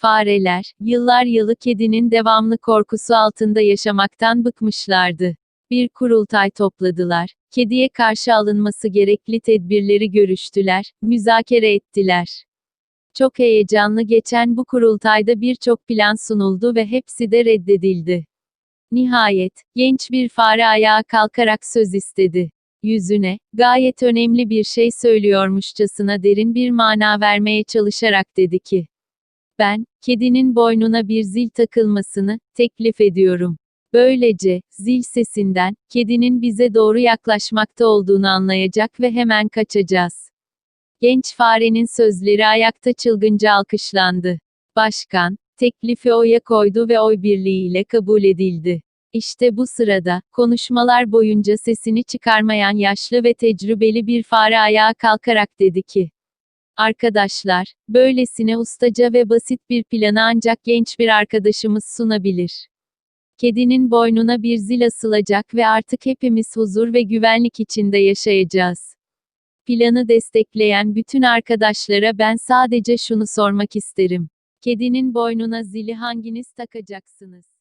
Fareler, yıllar yılı kedinin devamlı korkusu altında yaşamaktan bıkmışlardı. Bir kurultay topladılar. Kediye karşı alınması gerekli tedbirleri görüştüler, müzakere ettiler. Çok heyecanlı geçen bu kurultayda birçok plan sunuldu ve hepsi de reddedildi. Nihayet, genç bir fare ayağa kalkarak söz istedi. Yüzüne, gayet önemli bir şey söylüyormuşçasına derin bir mana vermeye çalışarak dedi ki, ben, kedinin boynuna bir zil takılmasını, teklif ediyorum. Böylece, zil sesinden, kedinin bize doğru yaklaşmakta olduğunu anlayacak ve hemen kaçacağız. Genç farenin sözleri ayakta çılgınca alkışlandı. Başkan, teklifi oya koydu ve oy birliğiyle kabul edildi. İşte bu sırada, konuşmalar boyunca sesini çıkarmayan yaşlı ve tecrübeli bir fare ayağa kalkarak dedi ki, Arkadaşlar, böylesine ustaca ve basit bir planı ancak genç bir arkadaşımız sunabilir. Kedinin boynuna bir zil asılacak ve artık hepimiz huzur ve güvenlik içinde yaşayacağız. Planı destekleyen bütün arkadaşlara ben sadece şunu sormak isterim. Kedinin boynuna zili hanginiz takacaksınız?